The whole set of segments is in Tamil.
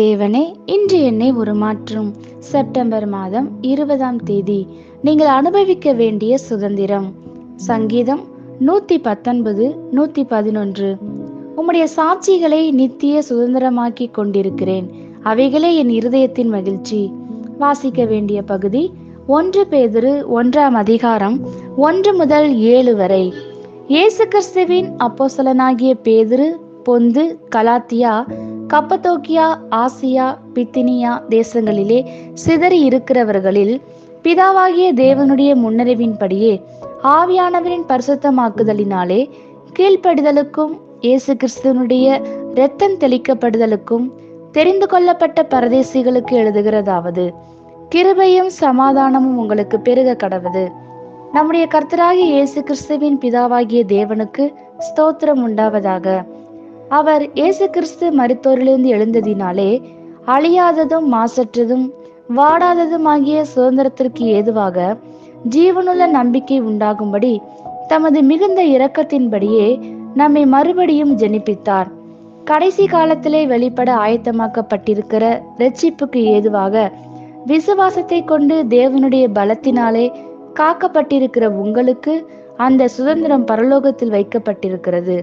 தேவனே இன்று என்னை உருமாற்றும். செப்டம்பர் மாதம் இருபதாம் தேதி நீங்கள் அனுபவிக்க வேண்டிய சுதந்திரம். சங்கீதம் நூத்தி பத்தொன்பது நூத்தி பதினொன்று உம்முடைய சாட்சிகளை நித்திய சுதந்திரமாக்கி கொண்டிருக்கிறேன். அவைகளே என் இருதயத்தின் மகிழ்ச்சி. வாசிக்க வேண்டிய பகுதி ஒன்று பேதிரு ஒன்றாம் அதிகாரம் ஒன்று முதல் ஏழு வரை. இயேசு கிறிஸ்துவின் அப்போசலனாகிய பேதிரு Pontus Galatia Cappadocia Asia Bithynia தேசங்களிலே சிதறி இருக்கிறவர்களில் பிதாவாகிய தேவனுடைய முன்னறிவின்படியே ஆவியானவரின் பரிசுத்தமாக்குதலினாலே கீழ்ப்படிதலுக்கும் இயேசு கிறிஸ்துவனுடைய இரத்தம் தெளிக்கப்படுதலுக்கும் தெரிந்து கொள்ளப்பட்ட பரதேசிகளுக்கு எழுதுகிறதாவது கிருபையும் சமாதானமும் உங்களுக்கு பெருக கடவுது நம்முடைய கர்த்தராகிய இயேசு கிறிஸ்துவின் பிதாவாகிய தேவனுக்கு ஸ்தோத்திரம் உண்டாவதாக. அவர் இயேசு கிறிஸ்து மருத்தோரிலிருந்து எழுந்ததினாலே அழியாததும் மாசற்றதும் வாடாததும் ஆகிய சுதந்திரத்திற்கு ஏதுவாக ஜீவனுள்ள நம்பிக்கை உண்டாகும்படி தமது மிகுந்த இரக்கத்தின்படியே நம்மை மறுபடியும் ஜெனிப்பித்தார். கடைசி காலத்திலே வெளிப்பட ஆயத்தமாக்கப்பட்டிருக்கிற ரட்சிப்புக்கு ஏதுவாக விசுவாசத்தை கொண்டு தேவனுடைய பலத்தினாலே காக்கப்பட்டிருக்கிற உங்களுக்கு அந்த சுதந்திரம் பரலோகத்தில் வைக்கப்பட்டிருக்கிறது.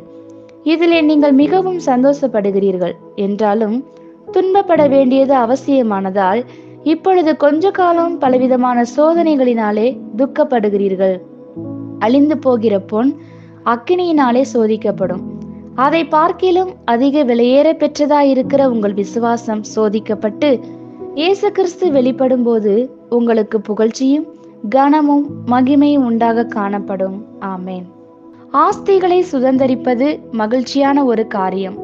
இதிலே நீங்கள் மிகவும் சந்தோஷப்படுகிறீர்கள். என்றாலும் துன்பப்பட வேண்டியது அவசியமானதால் இப்பொழுது கொஞ்ச காலம் பலவிதமான சோதனைகளினாலே துக்கப்படுகிறீர்கள். அழிந்து போகிற பொன் அக்கினியினாலே சோதிக்கப்படும். அதை பார்க்கிலும் அதிக விலையேற பெற்றதாயிருக்கிற உங்கள் விசுவாசம் சோதிக்கப்பட்டு இயேசு கிறிஸ்து வெளிப்படும் போது உங்களுக்கு புகழ்ச்சியும் கனமும் மகிமையும் உண்டாக காணப்படும். ஆமேன். ஆஸ்திகளை சுதந்தரிப்பது மகிழ்ச்சியான ஒரு காரியம்.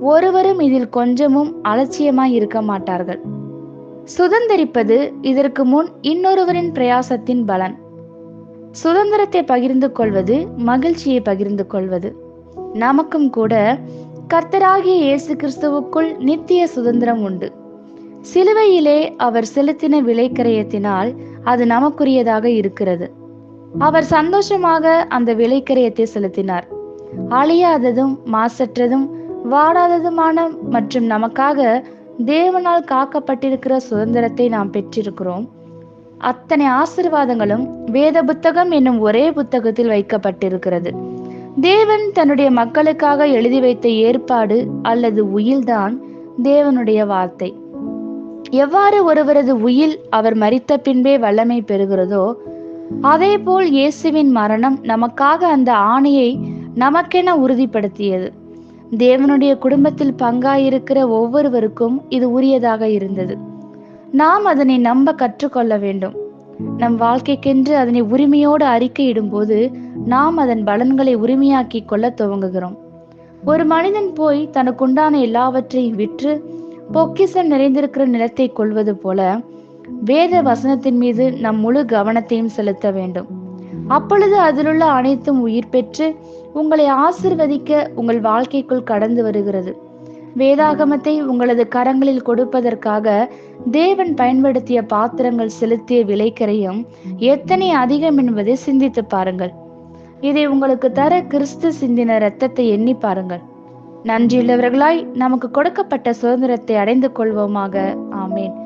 ஒருவரும் இதில் கொஞ்சமும் அலட்சியமாய் இருக்க மாட்டார்கள். சுதந்தரிப்பது இதற்கு முன் இன்னொருவரின் பிரயாசத்தின் பலன். சுதந்திரத்தை பகிர்ந்து கொள்வது மகிழ்ச்சியை பகிர்ந்து கொள்வது. நமக்கும் கூட கர்த்தராகிய இயேசு கிறிஸ்துவுக்குள் நித்திய சுதந்திரம் உண்டு. சிலுவையிலே அவர் செலுத்தின விலைக்கரையத்தினால் அது நமக்குரியதாக இருக்கிறது. அவர் சந்தோஷமாக அந்த விலைக்கரையத்தை செலுத்தினார். அழியாததும் மாசற்றதும் வாடாததுமான மற்றும் நமக்காக தேவனால் காக்கப்பட்டிருக்கிற சுதந்திரத்தை நாம் பெற்றிருக்கிறோம். அத்தனை ஆசிர்வாதங்களும் வேத புத்தகம் என்னும் ஒரே புத்தகத்தில் வைக்கப்பட்டிருக்கிறது. தேவன் தன்னுடைய மக்களுக்காக எழுதி வைத்த ஏற்பாடு அல்லது உயில்தான் தேவனுடைய வார்த்தை. எவ்வாறு ஒருவரது உயில் அவர் மறித்த பின்பே வல்லமை பெறுகிறதோ அதே போல் இயேசுவின் மரணம் நமக்காக அந்த ஆணையை நமக்கென உறுதிப்படுத்தியது. தேவனுடைய குடும்பத்தில் பங்காயிருக்கிற ஒவ்வொருவருக்கும் இது உரியதாக இருந்தது. நாம் அதனை நம்ப கற்றுக்கொள்ள வேண்டும். நம் வாழ்க்கைக்கென்று அதனை உரிமையோடு அறிக்கையிடும் போது நாம் அதன் பலன்களை உரிமையாக்கி கொள்ள துவங்குகிறோம். ஒரு மனிதன் போய் தனக்குண்டான எல்லாவற்றையும் விற்று பொக்கிசம் நிறைந்திருக்கிற நிலத்தை கொள்வது போல வேத வசனத்தின் மீது நம் முழு கவனத்தையும் செலுத்த வேண்டும். அப்பொழுது அதிலுள்ள அனைத்தும் உயிர் பெற்று உங்களை ஆசிர்வதிக்க உங்கள் வாழ்க்கைக்குள் கடந்து வருகிறது. வேதாகமத்தை உங்களது கரங்களில் கொடுப்பதற்காக தேவன் பயன்படுத்திய பாத்திரங்கள் செலுத்திய விலைக்கரையும் எத்தனை அதிகம் என்பதை சிந்தித்து பாருங்கள். இதை உங்களுக்கு தர கிறிஸ்து சிந்தின இரத்தத்தை எண்ணி பாருங்கள். நன்றியுள்ளவர்களாய் நமக்கு கொடுக்கப்பட்ட சுதந்திரத்தை அடைந்து கொள்வோமாக. ஆமேன்.